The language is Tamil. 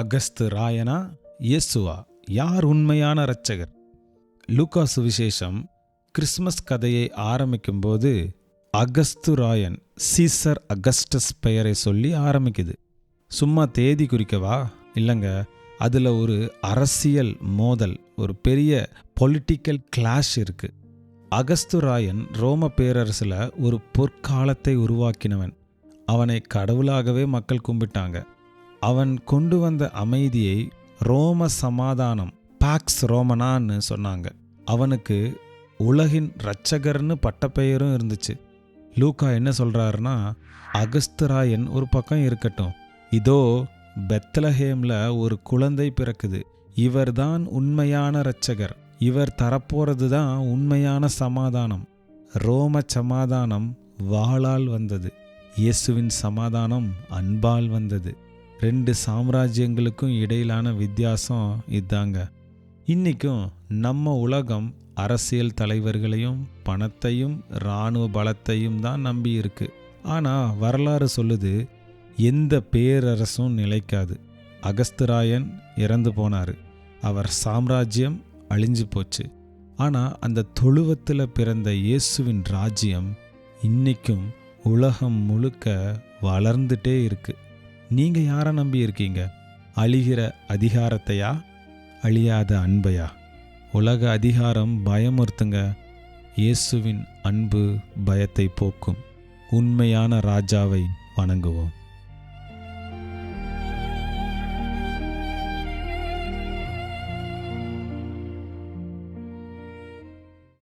அகஸ்து ராயனா இயேசுவா யார் உண்மையான இரட்சகர்? லூகா சுவிசேஷம் கிறிஸ்மஸ் கதையை ஆரம்பிக்கும்போது அகஸ்து ராயன் சீசர் அகஸ்டஸ் பெயரை சொல்லி ஆரம்பிக்குது. சும்மா தேதி குறிக்கவா இல்லைங்க அதில் ஒரு அரசியல் மோதல் ஒரு பெரிய பொலிட்டிக்கல் கிளாஷ் இருக்கு. அகஸ்து ராயன் ரோம பேரரசில் ஒரு பொற்காலத்தை உருவாக்கினவன். அவனை கடவுளாகவே மக்கள் கும்பிட்டாங்க. அவன் கொண்டு வந்த அமைதியை ரோம சமாதானம் பாக்ஸ் ரோமனான்னு சொன்னாங்க. அவனுக்கு உலகின் இரட்சகர்னு பட்டப்பெயரும் இருந்துச்சு. லூக்கா என்ன சொல்கிறாருன்னா அகஸ்தராயன் ஒரு பக்கம் இருக்கட்டும். இதோ பெத்லஹேமில் ஒரு குழந்தை பிறக்குது. இவர்தான் உண்மையான இரட்சகர். இவர் தரப்போகிறது தான் உண்மையான சமாதானம். ரோம சமாதானம் வாளால் வந்தது. இயேசுவின் சமாதானம் அன்பால் வந்தது. ரெண்டு சாம்ராஜ்யங்களுக்கும் இடையிலான வித்தியாசம் இதாங்க. இன்றைக்கும் நம்ம உலகம் அரசியல் தலைவர்களையும் பணத்தையும் இராணுவ பலத்தையும் தான் நம்பி இருக்கு. ஆனால் வரலாறு சொல்லுது எந்த பேரரசும் நிலைக்காது. அகஸ்தராயன் இறந்து போனார். அவர் சாம்ராஜ்யம் அழிஞ்சு போச்சு. ஆனால் அந்த தொழுவத்தில் பிறந்த இயேசுவின் ராஜ்யம் இன்னைக்கும் உலகம் முழுக்க வளர்ந்துட்டே இருக்குது நீங்கள் யாரை நம்பி இருக்கீங்க அழிகிற அதிகாரத்தையா? அழியாத அன்பையா? உலக அதிகாரம் பயமுறுத்துங்க. இயேசுவின் அன்பு பயத்தை போக்கும். உண்மையான ராஜாவை வணங்குவோம்.